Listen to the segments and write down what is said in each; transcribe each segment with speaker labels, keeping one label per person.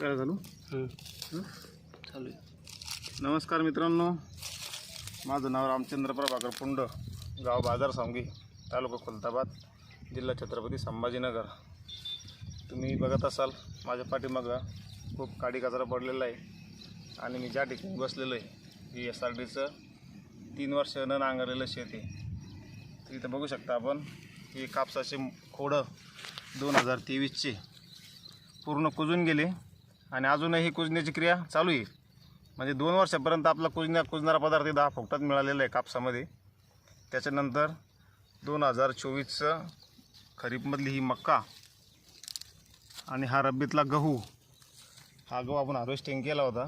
Speaker 1: काय झालं?
Speaker 2: चालू आहे.
Speaker 1: नमस्कार मित्रांनो. माझं नाव रामचंद्र प्रभाकर पुंड गाव बाजार सांगी तालुका खुलताबाद जिल्हा छत्रपती संभाजीनगर. तुम्ही बघत असाल माझ्या पाठीमागं खूप काडी कचरा पडलेला आहे आणि मी ज्या ठिकाणी बसलेलो आहे ही एस आर टीचं तीन वर्ष न नांगरलेलं शेत आहे. तर इथं बघू शकता आपण ही कापसाचे खोडं दोन हजार तेवीसचे पूर्ण कुजून गेले. आणि अजूनही कुजण्याची क्रिया चालू आहे. म्हणजे दोन वर्षापर्यंत आपला कुजण्या कुजणारा पदार्थ दहा फुकटात मिळालेला आहे कापसामध्ये. त्याच्यानंतर दोन हजार चोवीसचं खरीपमधली ही मक्का आणि हा रब्बीतला गहू हा गहू आपण हार्वेस्टिंग केला होता.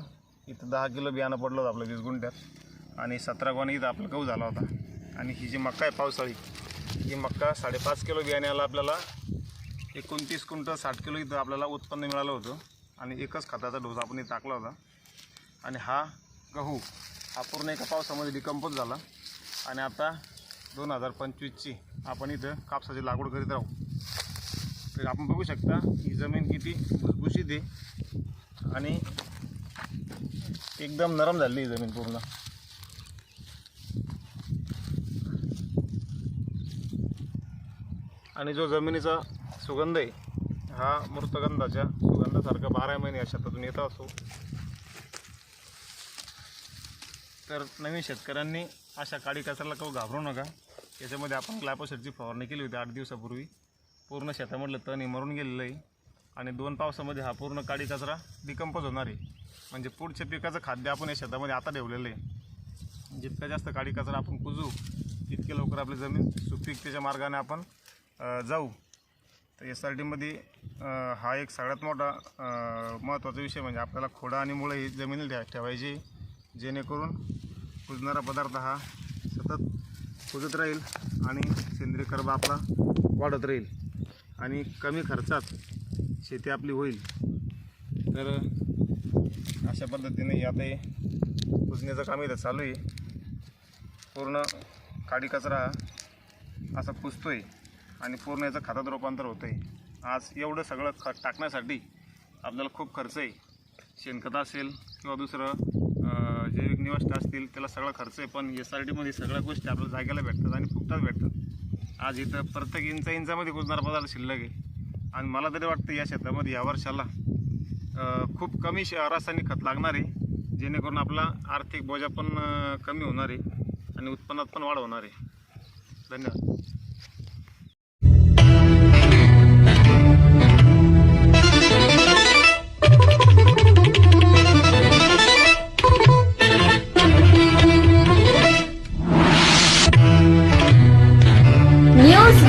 Speaker 1: इथं दहा किलो बियाणं पडलं होतं आपलं वीस गुंठ्यात. आणि सतरा गोणी इथं आपला गहू झाला होता. आणि ही जी मक्का आहे पावसाळी ही मक्का साडेपाच किलो बियाण्याला आपल्याला एकोणतीस क्विंटल साठ किलो इथं आपल्याला उत्पन्न मिळालं होतं. आणि एकच खताचा डोस आपण इथं टाकला होता. आणि हा गहू हा पूर्ण एका पावसामध्ये डिकम्पोज झाला. आणि आता दोन हजार पंचवीसची आपण इथं कापसाची लागवड करीत राहू. तर आपण बघू शकता ही जमीन किती भुसभुशीत आहे. आणि एकदम नरम झाली ही जमीन पूर्ण. आणि जो जमिनीचा सुगंध आहे हा मृतगंधाच्या सुगंधासारखा बारा महिने या शेतातून येत असतो तर नवीन शेतकऱ्यांनी अशा काडी कचऱ्याला काही घाबरू नका. याच्यामध्ये आपण ग्लायपोसेटची फवारणी केली होती आठ दिवसापूर्वी. पूर्ण शेतामधलं तण हे मरून गेलेलं आहे. आणि दोन पावसामध्ये हा पूर्ण काडी कचरा डिकंपोज होणार आहे. म्हणजे पुढच्या पिकाचं खाद्य आपण या शेतामध्ये आता ठेवलेलं आहे. जितका जास्त काडी कचरा आपण कुजू तितके लवकर आपली जमीन सुपीकतेच्या मार्गाने आपण जाऊ. तर एस आर टीमध्ये हा एक सगळ्यात मोठा महत्त्वाचा विषय म्हणजे आपल्याला खोडा आणि मुळं ही जमिनीला ठे- ठेवायची. जेणेकरून कुजणारा पदार्थ हा सतत कुजत राहील आणि सेंद्रिय कर्ब आपला वाढत राहील आणि कमी खर्चात शेती आपली होईल. तर अशा पद्धतीने आता हे कुजण्याचं काम इथं चालू आहे. पूर्ण काडी कचरा असा कुजतोय आणि पूर्ण याचं खतात रूपांतर होतं आहे आज एवढं सगळं खत टाकण्यासाठी आपल्याला खूप खर्च आहे. शेणखत असेल किंवा दुसरं जैविक निवाष्ट असतील त्याला सगळा खर्च आहे पण एस आर टीमध्ये सगळ्या गोष्टी आपल्याला जागेला भेटतात आणि फुकटात भेटतात. आज इथं प्रत्येक इंचा इंचामध्ये कुजणारा पदार्थ शिल्लक आहे. आणि मला तरी वाटतं या शेतामध्ये या वर्षाला खूप कमी श रासायनिक खत लागणार आहे जेणेकरून आपला आर्थिक बोजा पण कमी होणार आहे आणि उत्पन्नात पण वाढ होणार आहे. धन्यवाद.